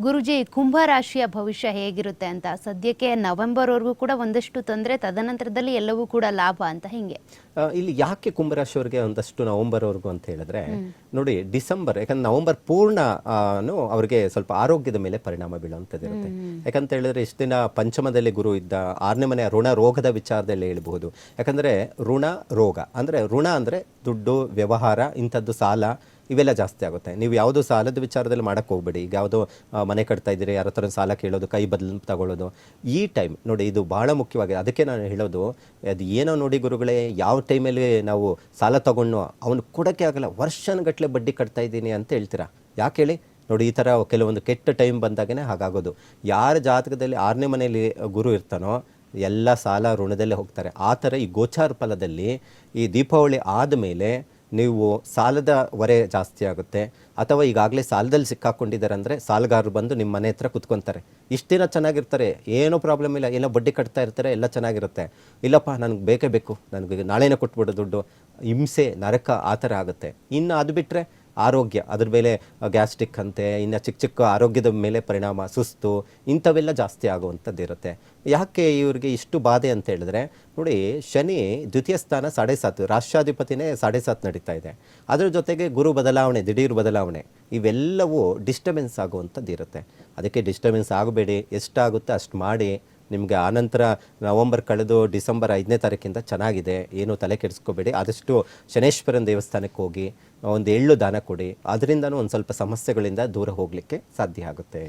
ಗುರುಜಿ ಕುಂಭರಾಶಿಯ ಭವಿಷ್ಯ ಹೇಗಿರುತ್ತೆ ಅಂತ? ಸದ್ಯಕ್ಕೆ ನವೆಂಬರ್ವರೆಗೂ ಕೂಡ ಒಂದಷ್ಟು ತೊಂದರೆ, ತದನಂತರದಲ್ಲಿ ಎಲ್ಲವೂ ಕೂಡ ಲಾಭ ಅಂತ ಹಿಂಗೆ. ಇಲ್ಲಿ ಯಾಕೆ ಕುಂಭರಾಶಿಯವರಿಗೆ ಒಂದಷ್ಟು ನವೆಂಬರ್ವರೆಗೂ ಅಂತ ಹೇಳಿದ್ರೆ ನೋಡಿ ಡಿಸೆಂಬರ್ ಯಾಕಂದ್ರೆ ನವೆಂಬರ್ ಪೂರ್ಣ ಅವರಿಗೆ ಸ್ವಲ್ಪ ಆರೋಗ್ಯದ ಮೇಲೆ ಪರಿಣಾಮ ಬೀಳುವಂಥದ್ದಿರುತ್ತೆ. ಯಾಕಂತ ಹೇಳಿದ್ರೆ ಇಷ್ಟು ದಿನ ಪಂಚಮದಲ್ಲಿ ಗುರು ಇದ್ದ ಆರನೇ ಮನೆ ಋಣ ರೋಗದ ವಿಚಾರದಲ್ಲಿ ಹೇಳ್ಬಹುದು. ಯಾಕಂದ್ರೆ ಋಣ ರೋಗ ಅಂದ್ರೆ ಋಣ ಅಂದ್ರೆ ದುಡ್ಡು ವ್ಯವಹಾರ ಇಂಥದ್ದು ಸಾಲ ಇವೆಲ್ಲ ಜಾಸ್ತಿ ಆಗುತ್ತೆ. ನೀವು ಯಾವುದು ಸಾಲದ ವಿಚಾರದಲ್ಲಿ ಮಾಡಕ್ಕೆ ಹೋಗ್ಬೇಡಿ. ಈಗ ಯಾವುದೋ ಮನೆ ಕಟ್ತಾ ಇದ್ದೀರಿ ಯಾರ ಹತ್ರ ಸಾಲ ಕೇಳೋದು ಕೈ ಬದಲು ತಗೊಳ್ಳೋದು. ಈ ಟೈಮ್ ನೋಡಿ ಇದು ಬಹಳ ಮುಖ್ಯವಾಗಿ ಅದಕ್ಕೆ ನಾನು ಹೇಳೋದು ಅದು ಏನೋ ನೋಡಿ ಗುರುಗಳೇ ಯಾವ ಟೈಮಲ್ಲಿ ನಾವು ಸಾಲ ತಗೊಂಡು ಅವನು ಕೊಡೋಕ್ಕೆ ಆಗಲ್ಲ ವರ್ಷನಗಟ್ಟಲೆ ಬಡ್ಡಿ ಕಟ್ತಾ ಇದ್ದೀನಿ ಅಂತ ಹೇಳ್ತೀರಾ? ಯಾಕೆ ಹೇಳಿ? ನೋಡಿ, ಈ ಥರ ಕೆಲವೊಂದು ಕೆಟ್ಟ ಟೈಮ್ ಬಂದಾಗೇ ಹಾಗಾಗೋದು. ಯಾರ ಜಾತಕದಲ್ಲಿ ಆರನೇ ಮನೆಯಲ್ಲಿ ಗುರು ಇರ್ತಾನೋ, ಎಲ್ಲ ಸಾಲ ಋಣದಲ್ಲೇ ಹೋಗ್ತಾರೆ. ಆ ಥರ ಈ ಗೋಚಾರ ಫಲದಲ್ಲಿ ಈ ದೀಪಾವಳಿ ಆದಮೇಲೆ ನೀವು ಸಾಲದ ಹೊರೆ ಜಾಸ್ತಿ ಆಗುತ್ತೆ. ಅಥವಾ ಈಗಾಗಲೇ ಸಾಲದಲ್ಲಿ ಸಿಕ್ಕಾಕೊಂಡಿದ್ದಾರೆ ಅಂದರೆ ಸಾಲಗಾರರು ಬಂದು ನಿಮ್ಮ ಮನೆ ಹತ್ರ ಕುತ್ಕೊಂತಾರೆ. ಇಷ್ಟು ದಿನ ಚೆನ್ನಾಗಿರ್ತಾರೆ. ಏನೂ ಪ್ರಾಬ್ಲಮ್ ಇಲ್ಲ. ಏನೋ ಬಡ್ಡಿ ಕಟ್ತಾ ಇರ್ತಾರೆ. ಎಲ್ಲ ಚೆನ್ನಾಗಿರುತ್ತೆ. ಇಲ್ಲಪ್ಪ, ನನಗೆ ಬೇಕೇ ಬೇಕು. ನನಗೆ ನಾಳೆನೇ ಕೊಟ್ಬಿಡು ದುಡ್ಡು. ಹಿಂಸೆ, ನರಕ ಆ ಥರ ಆಗುತ್ತೆ. ಇನ್ನು ಅದು ಬಿಟ್ಟರೆ ಆರೋಗ್ಯ, ಅದ್ರ ಮೇಲೆ ಗ್ಯಾಸ್ಟ್ರಿಕ್ ಅಂತೆ, ಇನ್ನು ಚಿಕ್ಕ ಚಿಕ್ಕ ಆರೋಗ್ಯದ ಮೇಲೆ ಪರಿಣಾಮ, ಸುಸ್ತು, ಇಂಥವೆಲ್ಲ ಜಾಸ್ತಿ ಆಗುವಂಥದ್ದು ಇರುತ್ತೆ. ಯಾಕೆ ಇವ್ರಿಗೆ ಇಷ್ಟು ಬಾಧೆ ಅಂತ ಹೇಳಿದ್ರೆ, ನೋಡಿ, ಶನಿ ದ್ವಿತೀಯ ಸ್ಥಾನ ಸಾಡೆ ಸಾತ್ ರಾಷ್ಟ್ರಾಧಿಪತಿನೇ ಸಾಡೆ ಸಾತ್ ನಡೀತಾ ಇದೆ. ಅದರ ಜೊತೆಗೆ ಗುರು ಬದಲಾವಣೆ, ದಿಢೀರ್ ಬದಲಾವಣೆ, ಇವೆಲ್ಲವೂ ಡಿಸ್ಟರ್ಬೆನ್ಸ್ ಆಗುವಂಥದ್ದು ಇರುತ್ತೆ. ಅದಕ್ಕೆ ಡಿಸ್ಟರ್ಬೆನ್ಸ್ ಆಗಬೇಡಿ, ಎಷ್ಟಾಗುತ್ತೆ ಅಷ್ಟು ಮಾಡಿ ನಿಮಗೆ ಆನಂತರ ನವಂಬರ್ ಕಳೆದು ಡಿಸೆಂಬರ್ ಐದನೇ ತಾರೀಕಿಂದ ಚೆನ್ನಾಗಿದೆ. ಏನು ತಲೆ ಕೆಡಿಸ್ಕೋಬೇಡಿ. ಆದಷ್ಟು ಶನೇಶ್ವರನ ದೇವಸ್ಥಾನಕ್ಕೆ ಹೋಗಿ ಒಂದು ಎಳ್ಳು ದಾನ ಕೊಡಿ. ಅದರಿಂದನೂ ಒಂದು ಸ್ವಲ್ಪ ಸಮಸ್ಯೆಗಳಿಂದ ದೂರ ಹೋಗಲಿಕ್ಕೆ ಸಾಧ್ಯ ಆಗುತ್ತೆ.